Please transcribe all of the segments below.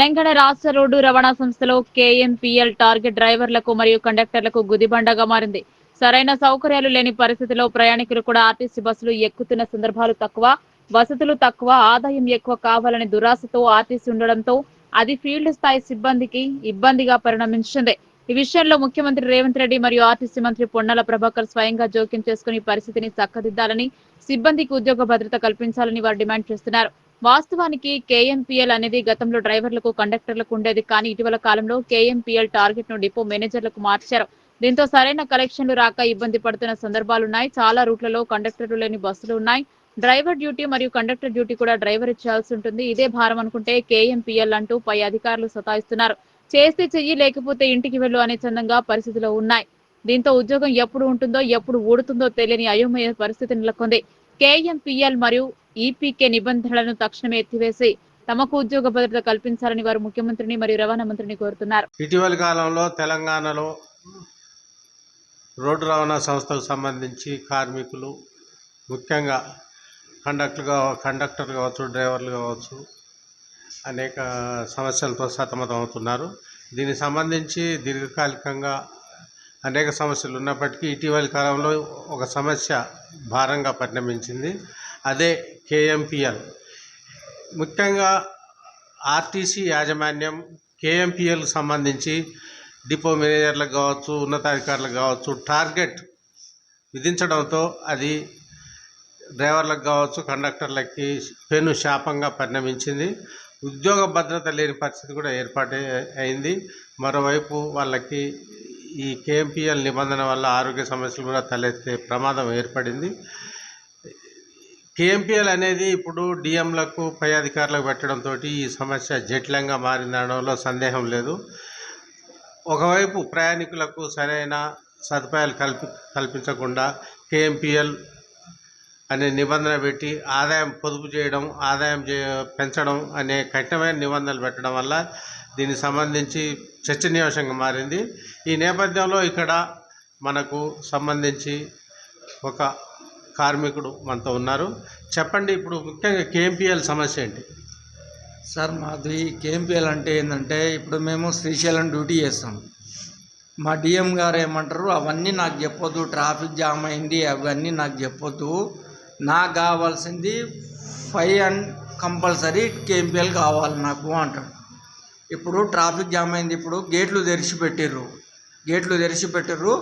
తెలంగాణ రాష్ట్ర రోడ్డు రవాణా సంస్థలో కేఎంపీఎల్ టార్గెట్ డ్రైవర్లకు మరియు కండక్టర్లకు గుదిబండగా మారింది. సరైన సౌకర్యాలు లేని పరిస్థితిలో ప్రయాణికులు కూడా ఆర్టీసీ బస్సులు ఎక్కుతున్న సందర్భాలు తక్కువ. వసతులు తక్కువ ఆదాయం ఎక్కువ కావాలని దురాశతో ఆర్టీసీ ఉండడంతో అది ఫీల్డ్ స్థాయి సిబ్బందికి ఇబ్బందిగా పరిణమించింది. ఈ విషయంలో ముఖ్యమంత్రి రేవంత్ రెడ్డి మరియు ఆర్టీసీ మంత్రి పొన్నల ప్రభాకర్ స్వయంగా జోక్యం చేసుకుని పరిస్థితిని చక్కదిద్దాలని సిబ్బందికి ఉద్యోగ భద్రత కల్పించాలని వారు డిమాండ్ చేస్తున్నారు. వాస్తవానికి కేఎంపీఎల్ అనేది గతంలో డ్రైవర్లకు కండక్టర్లకు ఉండేది కానీ ఇటీవల కాలంలో కేఎంపీఎల్ టార్గెట్ను డిపో మేనేజర్లకు మార్చారు. దీంతో సరైన కలెక్షన్లు రాక ఇబ్బంది పడుతున్న సందర్భాలున్నాయి చాలా రూట్లలో కండక్టర్లు లేని బస్సులు ఉన్నాయి. డ్రైవర్ డ్యూటీ మరియు కండక్టర్ డ్యూటీ కూడా డ్రైవర్ ఇచ్చాల్సి ఉంటుంది. ఇదే భారం అనుకుంటే కేఎంపీఎల్ అంటూ పై అధికారులు సతాయిస్తున్నారు. చేస్తే చెయ్యి లేకపోతే ఇంటికి వెళ్ళు అనే చందంగా పరిస్థితులు ఉన్నాయి. దీంతో ఉద్యోగం ఎప్పుడు ఉంటుందో ఎప్పుడు ఊడుతుందో తెలియని అయోమయ పరిస్థితి నెలకొంది. కేఎంపీఎల్ మరియు ఈపీకే నిబంధనలను తక్షణమే ఎత్తివేసి తమకు ఉద్యోగ భద్రత కల్పించాలని వారు ముఖ్యమంత్రిని మరియు రవాణా మంత్రిని కోరుతున్నారు. ఇటీవలి కాలంలో తెలంగాణలో రోడ్డు రవాణా సంస్థలకు సంబంధించి కార్మికులు ముఖ్యంగా కండక్టర్ కండక్టర్ కావచ్చు డ్రైవర్లు కావచ్చు అనేక సమస్యలతో సతమతం అవుతున్నారు దీనికి సంబంధించి దీర్ఘకాలికంగా అనేక సమస్యలు ఉన్నప్పటికీ ఇటీవలి కాలంలో ఒక సమస్య భారంగా పరిణమించింది. అదే కేఎంపిఎల్. ముఖ్యంగా ఆర్టీసీ యాజమాన్యం కేఎంపిఎల్ సంబంధించి డిపో మేనేజర్లకు కావచ్చు ఉన్నతాధికారులకు కావచ్చు టార్గెట్ విధించడంతో అది డ్రైవర్లకు కావచ్చు కండక్టర్లకి పెను శాపంగా పరిణమించింది. ఉద్యోగ భద్రత లేని పరిస్థితి కూడా ఏర్పాటు అయింది. మరోవైపు వాళ్ళకి ఈ కేఎంపిఎల్ నిబంధన వల్ల ఆరోగ్య సమస్యలు కూడా తలెత్తే ప్రమాదం ఏర్పడింది. కేఎంపీఎల్ అనేది ఇప్పుడు డిఎంలకు పై అధికారులకు పెట్టడంతో ఈ సమస్య జటిలంగా మారిందనడంలో సందేహం లేదు. ఒకవైపు ప్రయాణికులకు సరైన సదుపాయాలు కల్పి కల్పించకుండా కేఎంపీఎల్ అనే నిబంధన పెట్టి ఆదాయం పొదుపు చేయడం ఆదాయం పెంచడం అనే కఠినమైన నిబంధనలు పెట్టడం వల్ల దీనికి సంబంధించి చర్చనీయాంశంగా మారింది. ఈ నేపథ్యంలో ఇక్కడ మనకు సంబంధించి ఒక కార్మికుడు మనతో ఉన్నారు. చెప్పండి ఇప్పుడు ముఖ్యంగా కేఎంపిఎల్ సమస్య ఏంటి? సార్ మాది కేఎంపీఎల్ అంటే ఏంటంటే ఇప్పుడు మేము శ్రీశైలం డ్యూటీ చేస్తాం. మా డిఎం గారు ఏమంటారు అవన్నీ నాకు చెప్పొద్దు ట్రాఫిక్ జామ్ అయింది అవన్నీ నాకు చెప్పొద్దు. నాకు కావాల్సింది ఫైవ్ అండ్ కంపల్సరీ కేఎంపీఎల్ కావాలి నాకు అంటాడు. ఇప్పుడు ట్రాఫిక్ జామ్ అయింది ఇప్పుడు గేట్లు తెరిచి పెట్టిర్రు గేట్లు తెరిచి పెట్టిర్రు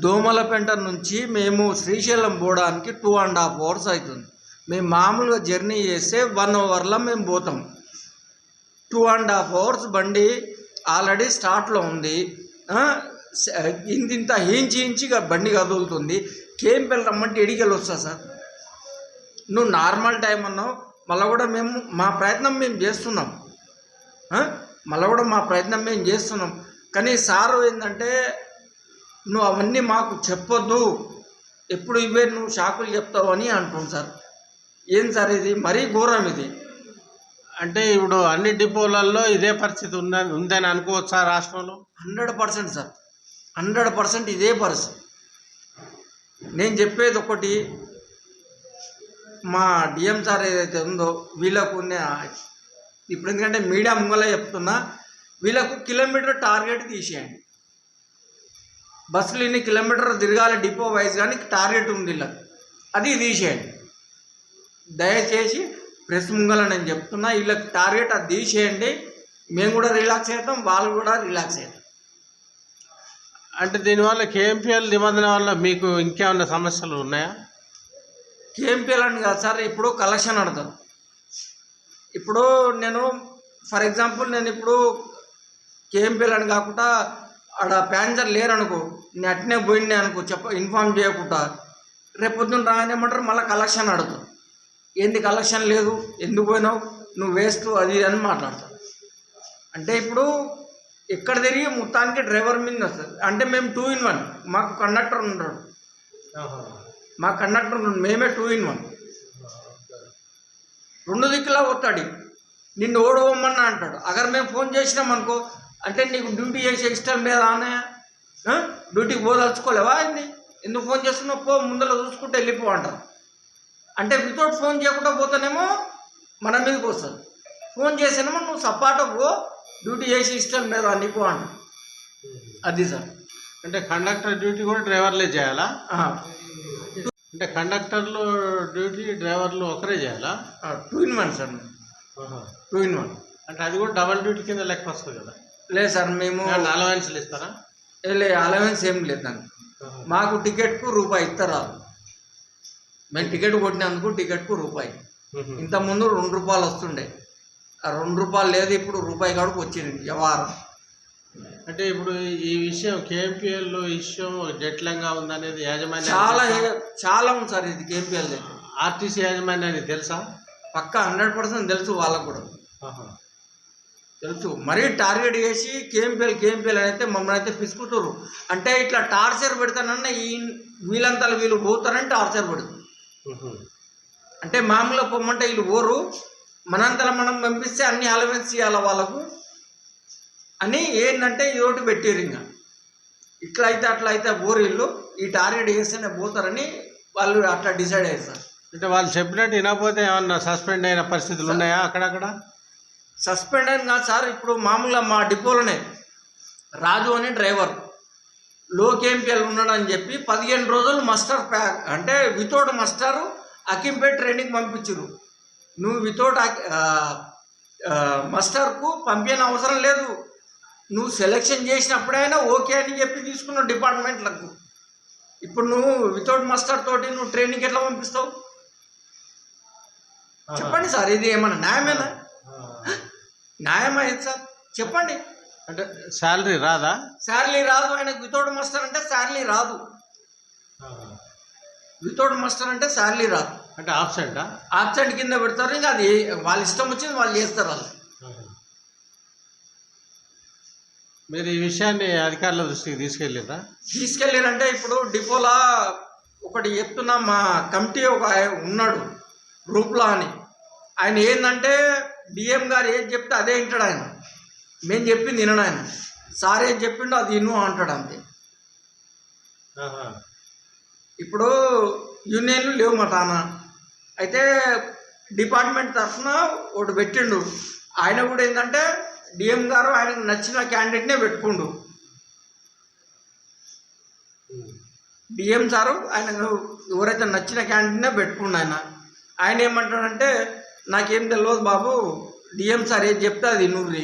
దోమలపెంట నుంచి మేము శ్రీశైలం పోవడానికి టూ అండ్ హాఫ్ అవర్స్ అవుతుంది. మేము మామూలుగా జర్నీ చేస్తే వన్ అవర్లో మేము పోతాం. టూ అండ్ హాఫ్ అవర్స్ బండి ఆల్రెడీ స్టార్ట్లో ఉంది. ఇంతింత హీంచి ఇంచిగా బండి కదులుతుంది. కేంపెల్ రమ్మంటే ఎడికెళ్ళి వస్తా సార్? నువ్వు నార్మల్ టైం అన్నావు. మళ్ళీ కూడా మేము మా ప్రయత్నం మేము చేస్తున్నాం. మళ్ళీ కూడా మా ప్రయత్నం మేము చేస్తున్నాం. కానీ సారు ఏంటంటే నువ్వు అవన్నీ మాకు చెప్పొద్దు. ఎప్పుడు ఇవే నువ్వు షాకులు చెప్తావు అని అంటున్నాం సార్. ఏం సార్ ఇది? మరీ ఘోరం ఇది. అంటే ఇప్పుడు అన్ని డిపోలలో ఇదే పరిస్థితి ఉందని ఉందని అనుకోవచ్చా రాష్ట్రంలో? Hundred percent sir. Hundred percent ఇదే పరిస్థితి. నేను చెప్పేది ఒకటి. మా డిఎం సార్ ఏదైతే ఉందో వీళ్ళకు ఇప్పుడు ఎందుకంటే మీడియా ముంగల చెప్తున్నా వీళ్ళకు కిలోమీటర్ టార్గెట్ తీసేయండి. బస్సులు ఇన్ని కిలోమీటర్ తిరగాలి డిపో వైజ్ కానీ టార్గెట్ ఉంది వీళ్ళకి అది తీసేయండి. దయచేసి ప్రెస్ ముంగల నేను చెప్తున్నా వీళ్ళకి టార్గెట్ అది తీసేయండి. మేము కూడా రిలాక్స్ అవుతాం వాళ్ళు కూడా రిలాక్స్ అవుతాం అంటే దీనివల్ల కేఎంపిఎల్ నిబంధన వల్ల మీకు ఇంకేమైనా సమస్యలు ఉన్నాయా? కేఎంపీఎల్ అని కాదు సార్ ఇప్పుడు కలెక్షన్ అడతాను ఇప్పుడు నేను ఫర్ ఎగ్జాంపుల్ నేను ఇప్పుడు కేఎంపీఎల్ అని కాకుండా ఆడ ప్యాసింజర్ లేరు అనుకో నేను అట్నే పోయిండే అనుకో చెప్ప ఇన్ఫామ్ చేయకుండా రేపు పొద్దున్న రానేమంటారు మళ్ళీ కలెక్షన్ అడుగుతాను ఏంది కలెక్షన్ లేదు? ఎందుకు పోయినావు? నువ్వు వేస్ట్ అది అని మాట్లాడతాను అంటే ఇప్పుడు ఎక్కడ తిరిగి మొత్తానికి డ్రైవర్ మీద వస్తుంది అంటే మేము టూ ఇన్ వన్ మాకు కండక్టర్ ఉంటాడు మా కండక్టర్. మేమే టూ ఇన్ వన్ రెండు దిక్కులా పోతాడు. నిన్ను ఓడవమ్మన్నా అంటాడు. అగర్ మేము ఫోన్ చేసినాం అనుకో అంటే నీకు డ్యూటీ చేసే ఇష్టం లేదా ఆ? డ్యూటీకి పోదలుచుకోలేవా ఏంది ఎందుకు ఫోన్ చేస్తున్నావు? పో ముందర చూసుకుంటే వెళ్ళిపో అంటారు. అంటే వితౌట్ ఫోన్ చేయకుండా పోతేనేమో మన మీదకి వస్తుంది. ఫోన్ చేసినామో నువ్వు సపాటు పో డ్యూటీ చేసి ఇష్టం లేదా నీకు అంట అది సార్. అంటే కండక్టర్ డ్యూటీ కూడా డ్రైవర్లే చేయాలా? అంటే కండక్టర్లు డ్యూటీ డ్రైవర్లు ఒకరే చేయాలా? Two in one sir. Two in one. అంటే అది కూడా డబల్ డ్యూటీ కింద లెక్క వస్తుంది కదా? లేదు సార్ మేము అలవెన్స్లు ఇస్తారా? లే అలవెన్స్ ఏం లేదు దానికి మాకు టికెట్కు రూపాయి ఇస్తారా మేము టికెట్ కొట్టినందుకు టికెట్కు రూపాయి. ఇంత ముందు రెండు రూపాయలు వస్తుండే. ఆ రెండు రూపాయలు లేదు ఇప్పుడు రూపాయి కాడికి వచ్చింది వ్యవహారం అంటే ఇప్పుడు ఈ విషయం కేఎంపీఎల్ విషయం జట్లంగా ఉందనేది యాజమాన్యం చాలా చాలా ఉంది సార్ ఇది కేపీఎల్ ఆర్టీసీ యాజమాన్యానికి తెలుసా? పక్క హండ్రెడ్ పర్సెంట్ తెలుసు వాళ్ళకు కూడా. తెలుసు. మరీ టార్గెట్ చేసి కేఎంపీఎల్ కేఎంపీఎల్ అయితే మమ్మల్ని అయితే పిసుకుతారు అంటే ఇట్లా టార్చర్ పెడతానన్న ఈ వీళ్ళంతా వీళ్ళు పోతారని టార్చర్ పెడతారు అంటే మామూలుగా పొమ్మంటే వీళ్ళు పోరు మనంతలో మనం పంపిస్తే అన్ని అలవెన్స్ ఇవ్వాలి వాళ్ళకు? అని ఏంటంటే ఇదోటి పెట్టారు ఇంకా. ఇట్లా అయితే అట్లా అయితే పోరు వీళ్ళు. ఈ టార్గెట్ చేస్తేనే పోతారని వాళ్ళు అట్లా డిసైడ్ అయ్యారు సార్. అంటే వాళ్ళు చెప్పినట్టు వినకపోతే ఏమన్నా సస్పెండ్ అయిన పరిస్థితులు ఉన్నాయా అక్కడక్కడ? సస్పెండ్ అయిన కాదు సార్ ఇప్పుడు మామూలుగా మా డిపోలోనే. రాజు అని డ్రైవర్. లో కేఎంపీఎల్ ఉన్నాడు అని చెప్పి పదిహేను రోజులు మస్టర్ ప్యాక్ అంటే వితౌట్ మస్టర్ అకింపేట్ ట్రైనింగ్ పంపించరు నువ్వు వితౌట్ మస్టర్కు పంపిన అవసరం లేదు. నువ్వు సెలెక్షన్ చేసినప్పుడైనా ఓకే అని చెప్పి తీసుకున్నావు డిపార్ట్మెంట్లకు. ఇప్పుడు నువ్వు వితౌట్ మస్టర్ తోటి నువ్వు ట్రైనింగ్ ఎట్లా పంపిస్తావు? చెప్పండి సార్ ఇది ఏమన్నా న్యాయమేనా? న్యాయమైంది సార్? చెప్పండి. అంటే శాలరీ రాదా? శాలరీ రాదు ఆయనకు వితౌట్ మాస్టర్ అంటే శాలరీ రాదు. వితౌట్ మాస్టర్ అంటే శాలరీ రాదు. అంటే ఆబ్సెంటా? ఆబ్సెంట్ కింద పెడతారు ఇంకా అది వాళ్ళ ఇష్టం వచ్చింది వాళ్ళు చేస్తారు వాళ్ళు. మీరు ఈ విషయాన్ని అధికారుల దృష్టికి తీసుకెళ్ళిరా తీసుకెళ్ళారంటే ఇప్పుడు డిపోలా ఒకటి చెప్తున్నా మా కమిటీ ఒక ఆయన ఉన్నాడు గ్రూప్లో అని. ఆయన ఏంటంటే డిఎం గారు ఏది చెప్తే అదే వింటాడు ఆయన. మేము చెప్పింది వినడు ఆయన. సార్ ఏది చెప్పిండో అది విను అంటాడు అంతే. ఇప్పుడు యూనియన్లు లేవు మా తాన. అయితే డిపార్ట్మెంట్ తరఫున ఒకటి పెట్టిండు. ఆయన కూడా ఏంటంటే డిఎం గారు ఆయనకు నచ్చిన క్యాండిడేట్నే పెట్టుకుండు. డిఎం సారు ఆయన ఎవరైతే నచ్చిన క్యాండిడేట్నే పెట్టుకుండు ఆయన. ఆయన ఏమంటాడంటే నాకేం తెలియదు బాబు. డిఎం సార్ ఏది చెప్తే అది నువ్వు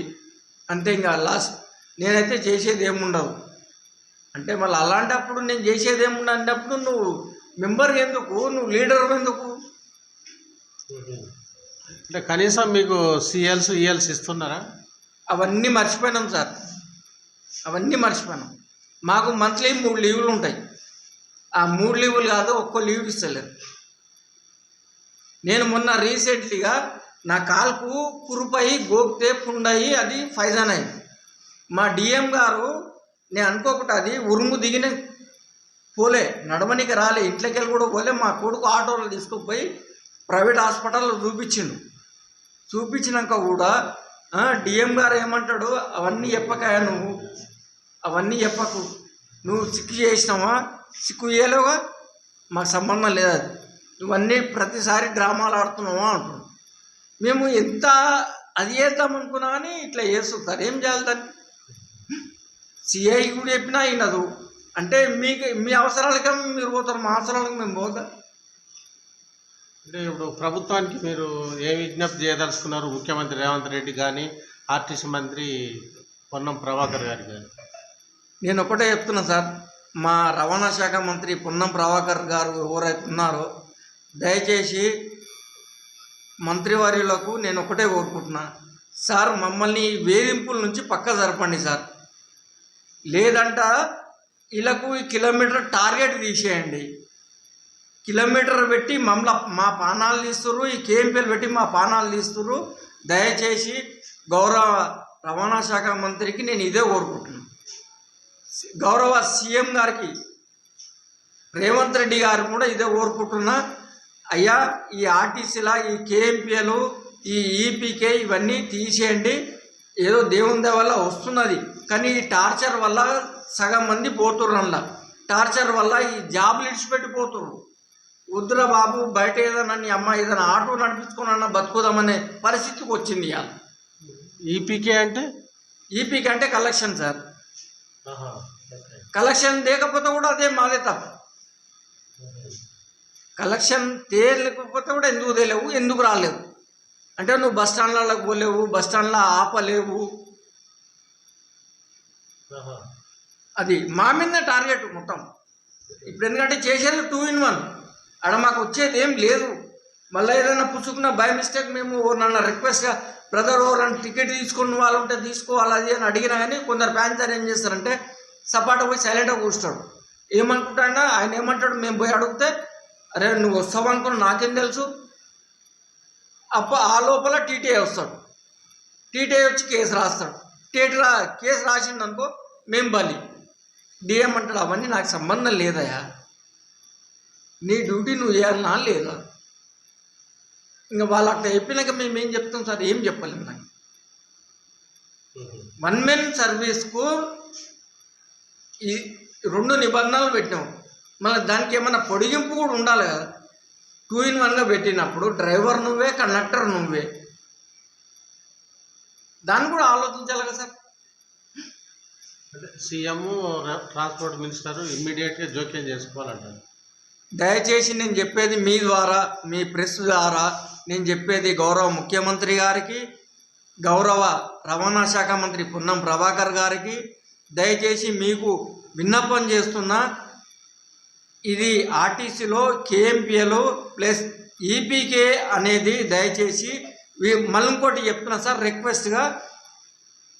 అంతే ఇంకా లాస్ట్ నేనైతే చేసేది ఏముండదు అంటే మళ్ళీ అలాంటప్పుడు నేను చేసేది ఏముండదు అన్నప్పుడు నువ్వు మెంబర్ ఎందుకు? నువ్వు లీడర్ ఎందుకు? అంటే కనీసం మీకు సిఎల్స్ ఈఎల్స్ ఇస్తున్నారా? అవన్నీ మర్చిపోయినాం సార్. అవన్నీ మర్చిపోయినాం. మాకు మంత్లీ మూడు లీవులు ఉంటాయి ఆ మూడు లీవులు కాదు ఒక్క లీవ్ ఇస్తలేరు. నేను మొన్న రీసెంట్లీగా నా కాలుకు కురుపై గోక్తే పుండయి అది ఫైజాన్ అయింది. మా డిఎం గారు నేను అనుకోకుండా అది ఉరుము దిగిన పోలే నడవనికి రాలే ఇంట్లోకి కూడా పోలే మా కొడుకు ఆటోలో తీసుకుపోయి ప్రైవేట్ హాస్పిటల్లో చూపించిండు. చూపించినాక కూడా డిఎం గారు ఏమంటాడు అవన్నీ చెప్పకాయ నువ్వు అవన్నీ చెప్పకు నువ్వు చిక్కు చేసినావా? చిక్కు చేయలేవా మాకు సంబంధం లేదు అది. ఇవన్నీ ప్రతిసారి డ్రామాలు ఆడుతున్నావా అంటున్నాడు. మేము ఎంత అది చేద్దాం అనుకున్నా కానీ ఇట్లా చేస్తుంటారు ఏం చేయాలి దాన్ని? సిఐ కూడా చెప్పినా అయినదు అంటే మీకు మీ అవసరాలకే మీరు పోతారు మా అవసరాలకు మేము పోతాం. అంటే ఇప్పుడు ప్రభుత్వానికి మీరు ఏ విజ్ఞప్తి చేయదలుచుకున్నారు? ముఖ్యమంత్రి రేవంత్ రెడ్డి కానీ ఆర్టీసీ మంత్రి పొన్నం ప్రభాకర్ గారు కానీ నేను ఒకటే చెప్తున్నా సార్. మా రవాణా శాఖ మంత్రి పొన్నం ప్రభాకర్ గారు ఎవరైతే ఉన్నారో దయచేసి మంత్రివర్యులకు నేను ఒకటే కోరుకుంటున్నా. సార్ మమ్మల్ని వేధింపుల నుంచి పక్క జరపండి సార్. లేదంట వీళ్ళకు ఈ కిలోమీటర్ టార్గెట్ తీసేయండి. కిలోమీటర్ పెట్టి మమ్మల్ని మా పానాలు తీస్తుర్రు ఈ కేఎంపీలు పెట్టి మా పానాలు తీస్తుర్రు. దయచేసి గౌరవ రవాణా శాఖ మంత్రికి నేను ఇదే కోరుకుంటున్నాను గౌరవ సీఎం గారికి రేవంత్ రెడ్డి గారు కూడా ఇదే కోరుకుంటున్నా. అయ్యా ఈ ఆర్టీసీలా ఈ కేఎంపీఎలు ఈ ఈపీకే ఇవన్నీ తీసేయండి. ఏదో దేవుని వల్ల వస్తున్నది. కానీ ఈ టార్చర్ వల్ల సగం మంది పోతుర్రు అందులో టార్చర్ వల్ల ఈ జాబులు ఇడిచిపెట్టి పోతుర్రు వద్దురా బాబు బయట ఏదైనా నీ అమ్మ ఏదైనా ఆటో నడిపించుకున్నా బతుకుదామనే పరిస్థితికి వచ్చింది ఇవాళ. ఈపీకే అంటే? ఈపీకి అంటే కలెక్షన్ సార్. కలెక్షన్ లేకపోతే కూడా అదే మాదే తప్ప. కలెక్షన్ తేలేకపోతే కూడా ఎందుకు తేలేవు ఎందుకు రాలేవు అంటే నువ్వు బస్ స్టాండ్లకు పోలేవు బస్ స్టాండ్లో ఆపలేవు. అది మా మీద టార్గెట్ మొత్తం. ఇప్పుడు ఎందుకంటే చేసేది టూ ఇన్ వన్ అక్కడ మాకు వచ్చేది ఏం లేదు. మళ్ళీ ఏదైనా పుచ్చుకున్న బై మిస్టేక్ మేము నన్ను రిక్వెస్ట్గా బ్రదర్ ఎవరైనా టికెట్ తీసుకున్న వాళ్ళు ఉంటే తీసుకోవాలి అది అని అడిగినా కానీ కొందరు ప్యాన్సర్ ఏం చేస్తారంటే సపాట పోయి సైలెంట్గా కూర్చుంటాడు ఏమనుకుంటాడా ఆయన ఏమంటాడు మేము పోయి అడిగితే అరే నువ్వు వస్తావు అనుకున్నా నాకేం తెలుసు? అప్ప ఆ లోపల టీటీఐ వస్తాడు. టీటీఐ వచ్చి కేసు రాస్తాడు. టీటీ రా కేసు రాసిండు అనుకో మేము బలి. డిఎం అంటాడు అవన్నీ నాకు సంబంధం లేదయా నీ డ్యూటీ నువ్వు చేయాలన్నా లేదా. ఇంకా వాళ్ళు అట్లా చెప్పినాక మేము ఏం చెప్తాం సార్? ఏం చెప్పలేము నాకు వన్ మెన్ సర్వీస్కు ఈ రెండు నిబంధనలు పెట్టినాం. మళ్ళీ దానికి ఏమైనా పొడిగింపు కూడా ఉండాలి కదా. టూ ఇన్ వన్గా పెట్టినప్పుడు డ్రైవర్ నువ్వే కండక్టర్ నువ్వే. దాన్ని కూడా ఆలోచించాలి కదా సార్. సీఎం ట్రాన్స్పోర్ట్ మినిస్టర్ ఇమ్మీడియట్గా జోక్యం చేసుకోవాలంటారు. దయచేసి నేను చెప్పేది మీ ద్వారా మీ ప్రెస్ ద్వారా నేను చెప్పేది గౌరవ ముఖ్యమంత్రి గారికి గౌరవ రవాణా శాఖ మంత్రి పున్నం ప్రభాకర్ గారికి దయచేసి మీకు విన్నపం చేస్తున్నా ఇది ఆర్టీసీలో కేఎంపీఎలు ప్లస్ ఈపీకే అనేది దయచేసి మళ్ళీ ఇంకోటి చెప్తున్నా సార్ రిక్వెస్ట్గా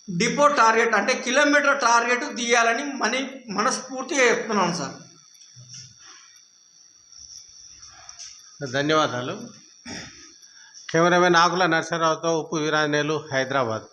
డిపో టార్గెట్ అంటే కిలోమీటర్ టార్గెట్ తీయాలని మనీ మనస్ఫూర్తిగా చెప్తున్నాను సార్. ధన్యవాదాలు. కెమెరామెన్ ఆకుల నర్సరావుతో ఉప్పు వీరాంజనేయులు హైదరాబాద్.